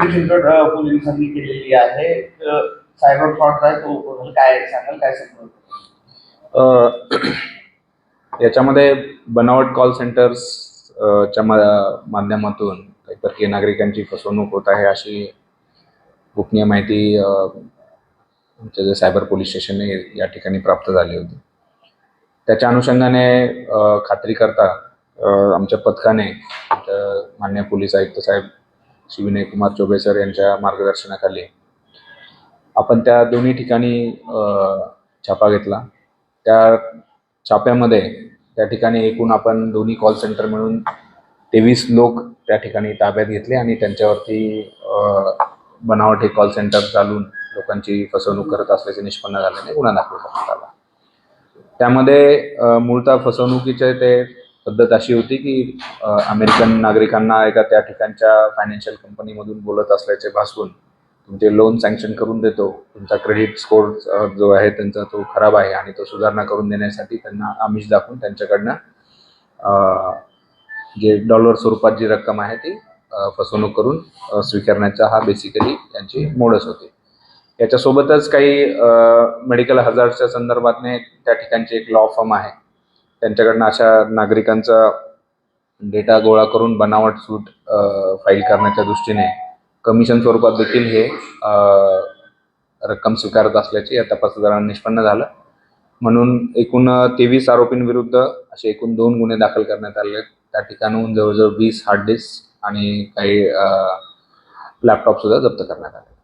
पोलिसांनी केलेली आहे. सायबर फ्रॉड आहे तो काय सांगाल काय सांगाल याच्यामध्ये बनावट कॉल सेंटर्स च्या मा- माध्यमातून काही परकीय नागरिकांची फसवणूक होत आहे अशी गोपनीय माहिती आमच्या जे सायबर पोलीस स्टेशन या ठिकाणी प्राप्त झाली होती. त्याच्या अनुषंगाने खात्री करता आमच्या पथकाने मान्य पोलीस आयुक्त साहेब श्री विनय कुमार चौबे सर यांच्या मार्गदर्शनाखाली. आपण त्या दोन्ही ठिकाणी छापा घेतला. त्या छाप्यामध्ये त्या ठिकाणी एकूण आपण दोन्ही कॉल सेंटर मिळून तेवीस लोक त्या ठिकाणी ताब्यात घेतले आणि त्यांच्यावरती बनावटी बनावट हे कॉल सेंटर चालून लोकांची फसवणूक करत असल्याचे निष्पन्न झाल्याने गुन्हा दाखल करण्यात आला. त्यामध्ये मूळतः फसवणुकीचे ते पद्धत अशी होती की अमेरिकन नागरिकांना एका त्या ठिकाणच्या फायनान्शियल कंपनीमधून बोलत असल्याचे भासवून तुमचे लोन सँक्शन करून देतो. तुमचा क्रेडिट स्कोर जो आहे त्यांचा तो खराब आहे आणि तो सुधारणा करून देण्यासाठी त्यांना आमिष दाखवून त्यांच्याकडनं जे डॉलर स्वरूपात जी रक्कम आहे ती फसवणूक करून स्वीकारण्याचा हा बेसिकली त्यांची मोडच होती. याच्यासोबतच काही मेडिकल हजार्डच्या संदर्भातने त्या ठिकाणची एक लॉ फर्म आहे. त्यांच्याकडनं अशा नागरिकांचा डेटा गोळा करून बनावट सूट फाईल करण्याच्या दृष्टीने कमिशन स्वरूपात देखील हे रक्कम स्वीकारत असल्याचे या तपासदारांना निष्पन्न झालं. म्हणून एकूण तेवीस आरोपींविरुद्ध असे एकूण दोन गुन्हे दाखल करण्यात आले त्या ठिकाणाहून जवळजवळ वीस हार्ड डिस्क आणि काही लॅपटॉप सुद्धा जप्त करण्यात आले